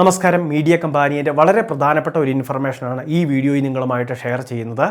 നമസ്കാരം മീഡിയ കമ്പാനിയുടെ വളരെ പ്രധാനപ്പെട്ട ഒരു ഇൻഫർമേഷനാണ് ഈ വീഡിയോയിൽ നിങ്ങളുമായിട്ട് ഷെയർ ചെയ്യുന്നത്.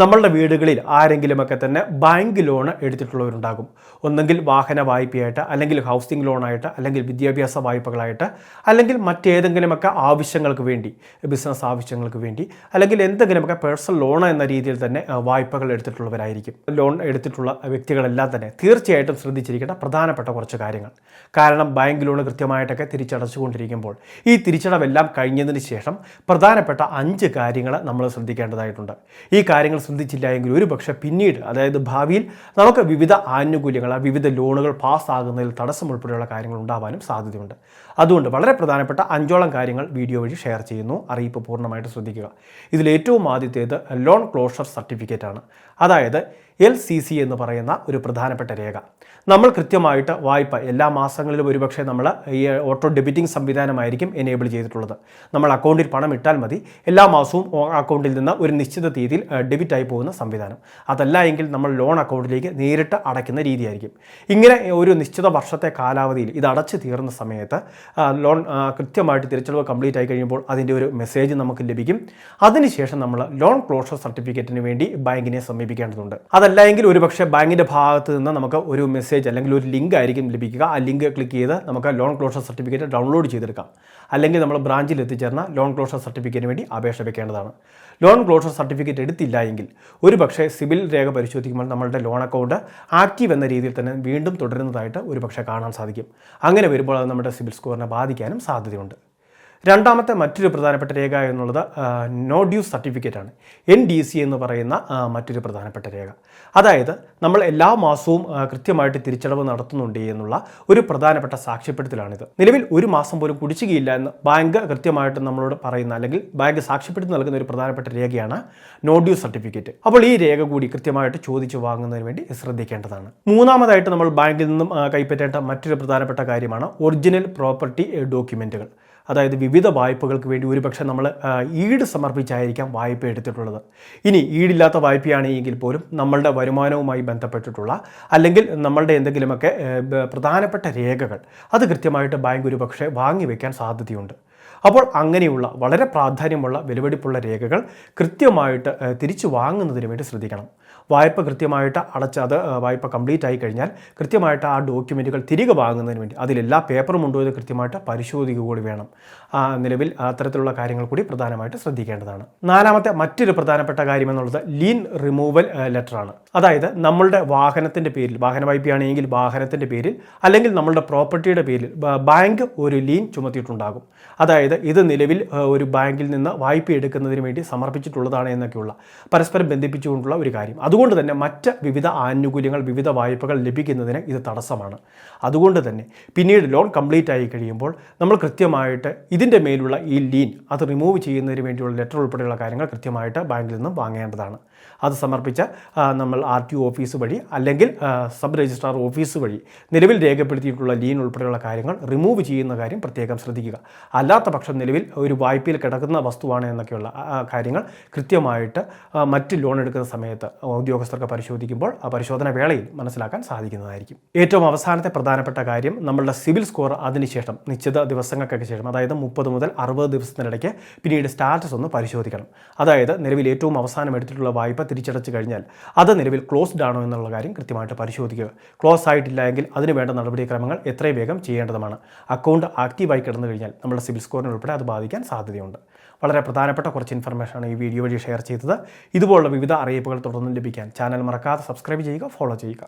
നമ്മളുടെ വീടുകളിൽ ആരെങ്കിലുമൊക്കെ തന്നെ ബാങ്ക് ലോൺ എടുത്തിട്ടുള്ളവരുണ്ടാകും. ഒന്നെങ്കിൽ വാഹന വായ്പയായിട്ട് അല്ലെങ്കിൽ ഹൗസിംഗ് ലോണായിട്ട് അല്ലെങ്കിൽ വിദ്യാഭ്യാസ വായ്പകളായിട്ട് അല്ലെങ്കിൽ മറ്റേതെങ്കിലുമൊക്കെ ആവശ്യങ്ങൾക്ക് വേണ്ടി ബിസിനസ് ആവശ്യങ്ങൾക്ക് വേണ്ടി അല്ലെങ്കിൽ എന്തെങ്കിലുമൊക്കെ പേഴ്സണൽ ലോൺ എന്ന രീതിയിൽ തന്നെ വായ്പകൾ എടുത്തിട്ടുള്ളവരായിരിക്കും. ലോൺ എടുത്തിട്ടുള്ള വ്യക്തികളെല്ലാം തന്നെ തീർച്ചയായിട്ടും ശ്രദ്ധിച്ചിരിക്കേണ്ട പ്രധാനപ്പെട്ട കുറച്ച് കാര്യങ്ങൾ. കാരണം ബാങ്ക് ലോൺ കൃത്യമായിട്ടൊക്കെ തിരിച്ചടച്ചുകൊണ്ടിരിക്കുമ്പോൾ ഈ തിരിച്ചടവെല്ലാം കഴിഞ്ഞതിന് ശേഷം പ്രധാനപ്പെട്ട അഞ്ച് കാര്യങ്ങൾ നമ്മൾ ശ്രദ്ധിക്കേണ്ടതായിട്ടുണ്ട്. ഈ കാര്യങ്ങൾ ശ്രദ്ധിച്ചില്ല എങ്കിൽ ഒരു പക്ഷേ പിന്നീട് അതായത് ഭാവിയിൽ നമുക്ക് വിവിധ ആനുകൂല്യങ്ങൾ വിവിധ ലോണുകൾ പാസ്സാകുന്നതിൽ തടസ്സം ഉൾപ്പെടെയുള്ള കാര്യങ്ങൾ ഉണ്ടാവാനും സാധ്യതയുണ്ട്. അതുകൊണ്ട് വളരെ പ്രധാനപ്പെട്ട അഞ്ചോളം കാര്യങ്ങൾ വീഡിയോ വഴി ഷെയർ ചെയ്യുന്നു. അറിയിപ്പ് പൂർണമായിട്ട് ശ്രദ്ധിക്കുക. ഇതിൽ ഏറ്റവും ആദ്യത്തേത് ലോൺ ക്ലോഷർ സർട്ടിഫിക്കറ്റാണ്. അതായത് എൽ സി സി എന്ന് പറയുന്ന ഒരു പ്രധാനപ്പെട്ട രേഖ. നമ്മൾ കൃത്യമായിട്ട് വായ്പ എല്ലാ മാസങ്ങളിലും ഒരുപക്ഷെ നമ്മൾ ഈ ഓട്ടോ ഡെബിറ്റിംഗ് സംവിധാനമായിരിക്കും എനേബിൾ ചെയ്തിട്ടുള്ളത്. നമ്മൾ അക്കൗണ്ടിൽ പണം ഇട്ടാൽ മതി. എല്ലാ മാസവും അക്കൗണ്ടിൽ നിന്ന് ഒരു നിശ്ചിത തീയതിയിൽ ഡെബിറ്റ് ആയി പോകുന്ന സംവിധാനം. അതല്ല എങ്കിൽ നമ്മൾ ലോൺ അക്കൗണ്ടിലേക്ക് നേരിട്ട് അടയ്ക്കുന്ന രീതിയായിരിക്കും. ഇങ്ങനെ ഒരു നിശ്ചിത വർഷത്തെ കാലാവധിയിൽ ഇത് അടച്ചു തീർന്ന സമയത്ത് ലോൺ കൃത്യമായിട്ട് തിരിച്ചടവ് കംപ്ലീറ്റ് ആയി കഴിയുമ്പോൾ അതിന്റെ ഒരു മെസ്സേജ് നമുക്ക് ലഭിക്കും. അതിനുശേഷം നമ്മൾ ലോൺ ക്ലോഷർ സർട്ടിഫിക്കറ്റിന് വേണ്ടി ബാങ്കിനെ സമീപിക്കേണ്ടതുണ്ട്. അതല്ല എങ്കിൽ ഒരുപക്ഷെ ബാങ്കിന്റെ ഭാഗത്ത് നിന്ന് നമുക്ക് ഒരു മെസ്സേജ് അല്ലെങ്കിൽ ഒരു ലിങ്ക് ആയിരിക്കും ലഭിക്കുക. ആ ലിങ്ക് ക്ലിക്ക് ചെയ്ത് നമുക്ക് ലോൺ ക്ലോഷർ സർട്ടിഫിക്കറ്റ് ഡൗൺലോഡ് ചെയ്തെടുക്കാം. അല്ലെങ്കിൽ നമ്മൾ ബ്രാഞ്ചിൽ എത്തിച്ചേർന്ന ലോൺ ക്ലോഷർ സർട്ടിഫിക്കറ്റിന് വേണ്ടി അപേക്ഷ വെക്കേണ്ടതാണ്. ലോൺ ക്ലോഷർ സർട്ടിഫിക്കറ്റ് എടുത്തില്ല എങ്കിൽ ഒരു പക്ഷേ സിബിൽ രേഖ പരിശോധിക്കുമ്പോൾ നമ്മളുടെ ലോൺ അക്കൗണ്ട് ആക്റ്റീവ് എന്ന രീതിയിൽ തന്നെ വീണ്ടും തുടരുന്നതായിട്ട് ഒരു പക്ഷേ കാണാൻ സാധിക്കും. അങ്ങനെ വരുമ്പോൾ അത് നമ്മുടെ സിബിൽ സ്കോറിനെ ബാധിക്കാനും സാധ്യതയുണ്ട്. രണ്ടാമത്തെ മറ്റൊരു പ്രധാനപ്പെട്ട രേഖ എന്നുള്ളത് നോ ഡ്യൂ സർട്ടിഫിക്കറ്റ് ആണ്. എൻ ഡി സി എന്ന് പറയുന്ന മറ്റൊരു പ്രധാനപ്പെട്ട രേഖ. അതായത് നമ്മൾ എല്ലാ മാസവും കൃത്യമായിട്ട് തിരിച്ചടവ് നടത്തുന്നുണ്ട് എന്നുള്ള ഒരു പ്രധാനപ്പെട്ട സാക്ഷ്യപ്പെടുത്തലാണിത്. നിലവിൽ ഒരു മാസം പോലും കുടിശ്ശികയില്ല എന്ന് ബാങ്ക് കൃത്യമായിട്ട് നമ്മളോട് പറയുന്ന അല്ലെങ്കിൽ ബാങ്ക് സാക്ഷ്യപ്പെടുത്തി നൽകുന്ന ഒരു പ്രധാനപ്പെട്ട രേഖയാണ് നോ ഡ്യൂ സർട്ടിഫിക്കറ്റ് അപ്പോൾ ഈ രേഖ കൂടി കൃത്യമായിട്ട് ചോദിച്ചു വാങ്ങുന്നതിന് വേണ്ടി ശ്രദ്ധിക്കേണ്ടതാണ്. മൂന്നാമതായിട്ട് നമ്മൾ ബാങ്കിൽ നിന്നും കൈപ്പറ്റേണ്ട മറ്റൊരു പ്രധാനപ്പെട്ട കാര്യമാണ് ഒറിജിനൽ പ്രോപ്പർട്ടി ഡോക്യുമെന്റുകൾ അതായത് വിവിധ വായ്പകൾക്ക് വേണ്ടി ഒരുപക്ഷെ നമ്മൾ ഈട് സമർപ്പിച്ചായിരിക്കാം വായ്പ എടുത്തിട്ടുള്ളത്. ഇനി ഈടില്ലാത്ത വായ്പയാണെങ്കിൽ പോലും നമ്മളുടെ വരുമാനവുമായി ബന്ധപ്പെട്ടിട്ടുള്ള അല്ലെങ്കിൽ നമ്മളുടെ എന്തെങ്കിലുമൊക്കെ പ്രധാനപ്പെട്ട രേഖകൾ അത് കൃത്യമായിട്ട് ബാങ്ക് ഒരുപക്ഷെ വാങ്ങി വയ്ക്കാൻ സാധ്യതയുണ്ട്. അപ്പോൾ അങ്ങനെയുള്ള വളരെ പ്രാധാന്യമുള്ള വിലപിടിപ്പുള്ള രേഖകൾ കൃത്യമായിട്ട് തിരിച്ചു വാങ്ങുന്നതിന് വേണ്ടി ശ്രദ്ധിക്കണം. വായ്പ കൃത്യമായിട്ട് അടച്ച് അത് വായ്പ കംപ്ലീറ്റ് ആയി കഴിഞ്ഞാൽ കൃത്യമായിട്ട് ആ ഡോക്യുമെന്റുകൾ തിരികെ വാങ്ങുന്നതിന് വേണ്ടി അതിലെല്ലാ പേപ്പറും ഉണ്ടോ എന്ന് കൃത്യമായിട്ട് പരിശോധിക്കുക കൂടി വേണം. നിലവിൽ അത്തരത്തിലുള്ള കാര്യങ്ങൾ കൂടി പ്രധാനമായിട്ട് ശ്രദ്ധിക്കേണ്ടതാണ്. നാലാമത്തെ മറ്റൊരു പ്രധാനപ്പെട്ട കാര്യം എന്നുള്ളത് ലീൻ റിമൂവൽ ലെറ്ററാണ് അതായത് നമ്മളുടെ വാഹനത്തിന്റെ പേരിൽ വാഹന വായ്പയാണെങ്കിൽ വാഹനത്തിന്റെ പേരിൽ അല്ലെങ്കിൽ നമ്മളുടെ പ്രോപ്പർട്ടിയുടെ പേരിൽ ബാങ്ക് ഒരു ലീൻ ചുമത്തിയിട്ടുണ്ടാകും. അതായത് ഇത് നിലവിൽ ഒരു ബാങ്കിൽ നിന്ന് വായ്പ എടുക്കുന്നതിന് വേണ്ടി സമർപ്പിച്ചിട്ടുള്ളതാണ് എന്നൊക്കെയുള്ള പരസ്പരം ബന്ധിപ്പിച്ചുകൊണ്ടുള്ള ഒരു കാര്യം. അതുകൊണ്ട് തന്നെ മറ്റ് വിവിധ ആനുകൂല്യങ്ങൾ വിവിധ വായ്പകൾ ലഭിക്കുന്നതിന് ഇത് തടസ്സമാണ്. അതുകൊണ്ട് തന്നെ പിന്നീട് ലോൺ കംപ്ലീറ്റ് ആയി കഴിയുമ്പോൾ നമ്മൾ കൃത്യമായിട്ട് ഇതിന്റെ മേലുള്ള ഈ ലീൻ അത് റിമൂവ് ചെയ്യുന്നതിന് വേണ്ടിയുള്ള ലെറ്റർ ഉൾപ്പെടെയുള്ള കാര്യങ്ങൾ കൃത്യമായിട്ട് ബാങ്കിൽ നിന്നും വാങ്ങേണ്ടതാണ്. അത് സമർപ്പിച്ച നമ്മൾ ആർ ടി ഓഫീസ് വഴി അല്ലെങ്കിൽ സബ് രജിസ്ട്രാർ ഓഫീസ് വഴി നിലവിൽ രേഖപ്പെടുത്തിയിട്ടുള്ള ലീൻ ഉൾപ്പെടെയുള്ള കാര്യങ്ങൾ റിമൂവ് ചെയ്യുന്ന കാര്യം പ്രത്യേകം ശ്രദ്ധിക്കുക. അല്ലാത്ത പക്ഷം നിലവിൽ ഒരു വായ്പയിൽ കിടക്കുന്ന വസ്തുവാണ് എന്നൊക്കെയുള്ള കാര്യങ്ങൾ കൃത്യമായിട്ട് മറ്റ് ലോൺ എടുക്കുന്ന സമയത്ത് ഉദ്യോഗസ്ഥർക്ക് പരിശോധിക്കുമ്പോൾ ആ പരിശോധന വേളയിൽ മനസ്സിലാക്കാൻ സാധിക്കുന്നതായിരിക്കും. ഏറ്റവും അവസാനത്തെ പ്രധാനപ്പെട്ട കാര്യം നമ്മളുടെ സിവിൽ സ്കോർ അതിനുശേഷം നിശ്ചിത ദിവസങ്ങൾക്കൊക്കെ ശേഷം അതായത് മുപ്പത് മുതൽ അറുപത് ദിവസത്തിനിടയ്ക്ക് പിന്നീട് സ്റ്റാറ്റസ് ഒന്ന് പരിശോധിക്കണം. അതായത് നിലവിൽ ഏറ്റവും അവസാനം എടുത്തിട്ടുള്ള വായ്പ തിരിച്ചടച്ചു കഴിഞ്ഞാൽ അത് നിലവിൽ ക്ലോസ്ഡ് ആണോ എന്നുള്ള കാര്യം കൃത്യമായിട്ട് പരിശോധിക്കുക. ക്ലോസ് ആയിട്ടില്ല എങ്കിൽ അതിന് വേണ്ട നടപടിക്രമങ്ങൾ എത്രയും വേഗം ചെയ്യേണ്ടതുമാണ്. അക്കൗണ്ട് ആക്റ്റീവായി കിടന്നു കഴിഞ്ഞാൽ നമ്മുടെ സിവിൽ സ്കോറിനെ ഉൾപ്പെടെ അത് ബാധിക്കാൻ സാധ്യതയുണ്ട്. വളരെ പ്രധാനപ്പെട്ട കുറച്ച് ഇൻഫർമേഷനാണ് ഈ വീഡിയോ വഴി ഷെയർ ചെയ്തത്. ഇതുപോലുള്ള വിവിധ അറിയിപ്പുകൾ തുടർന്നും ലഭിക്കാൻ ചാനൽ മറക്കാതെ സബ്സ്ക്രൈബ് ചെയ്യുക ഫോളോ ചെയ്യുക.